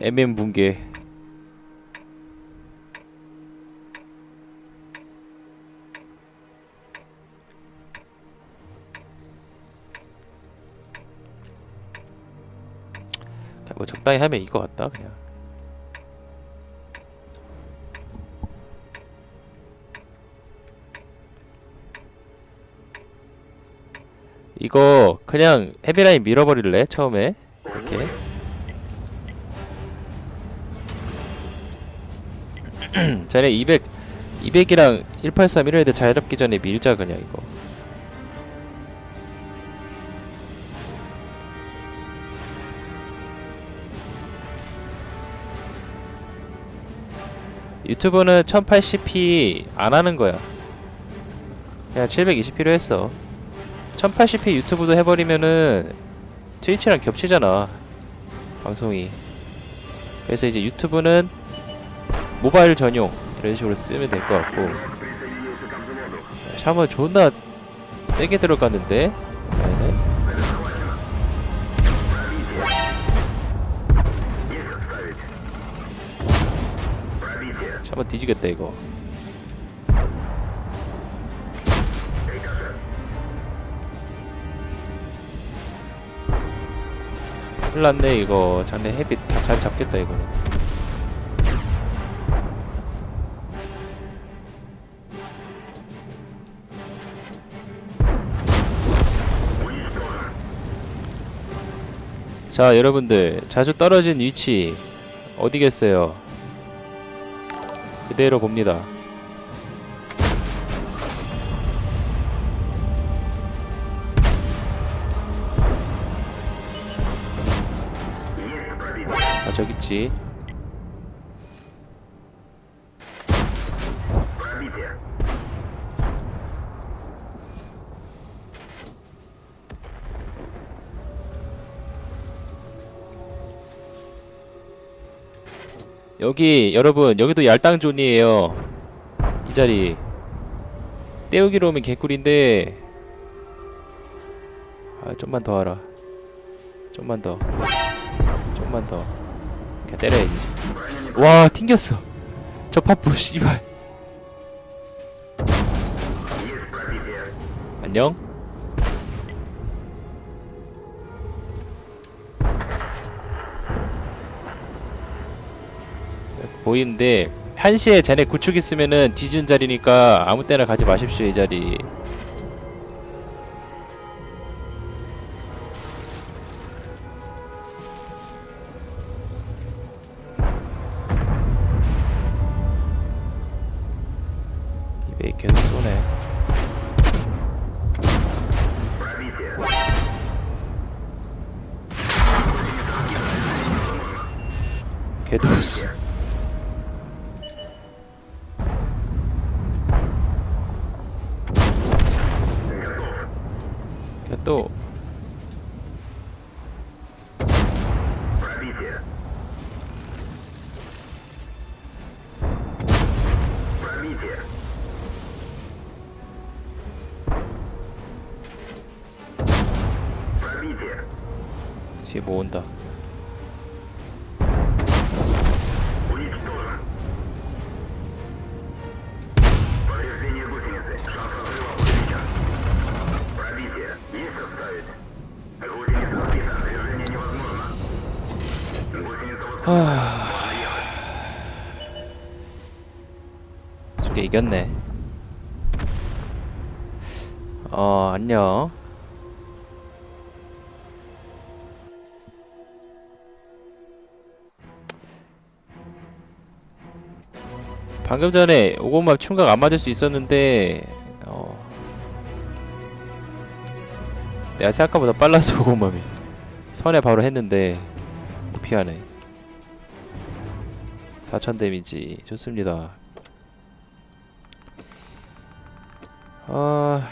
MM 붕괴. 그냥 뭐 적당히 하면 이거 같다 그냥. 이거 그냥 헤비라인 밀어버릴래 처음에? 이렇게 전에 200 200이랑 183 이런 애들 잘 잡기 전에 밀자 그냥 이거. 유튜브는 1080p 안 하는 거야. 그냥 720p로 했어. 1080p 유튜브도 해버리면은 트위치랑 겹치잖아 방송이. 그래서 이제 유튜브는 모바일 전용 이런 식으로 쓰면 될 것 같고. 샤먼 존나 세게 들어갔는데? 네네. 샤먼 뒤지겠다 이거. 큰일 났네 이거. 장래 헤비 다 잘 잡겠다 이거는 자 여러분들 자주 떨어진 위치 어디겠어요? 그대로 봅니다. 아 저기 있지 여기 여러분 여기도 얄땅존이에요. 이 자리. 떼우기로 오면 개꿀인데. 아 좀만 더 하라. 좀만 더. 좀만 더. 그냥 때려야지 와 튕겼어. 저 파프 씨발. 안녕 보이는데 1시에 쟤네 구축 있으면은 뒤지는 자리니까 아무 때나 가지 마십시오 이 자리. 이베이 계속 또. 뒤에 뭐 온다 쉽게 이겼네. 어 안녕. 방금 전에 오공맘 충각 안 맞을 수 있었는데 어. 내가 생각보다 빨랐어 오공맘이. 선에 바로 했는데 피하네 4000 데미지. 좋습니다. 아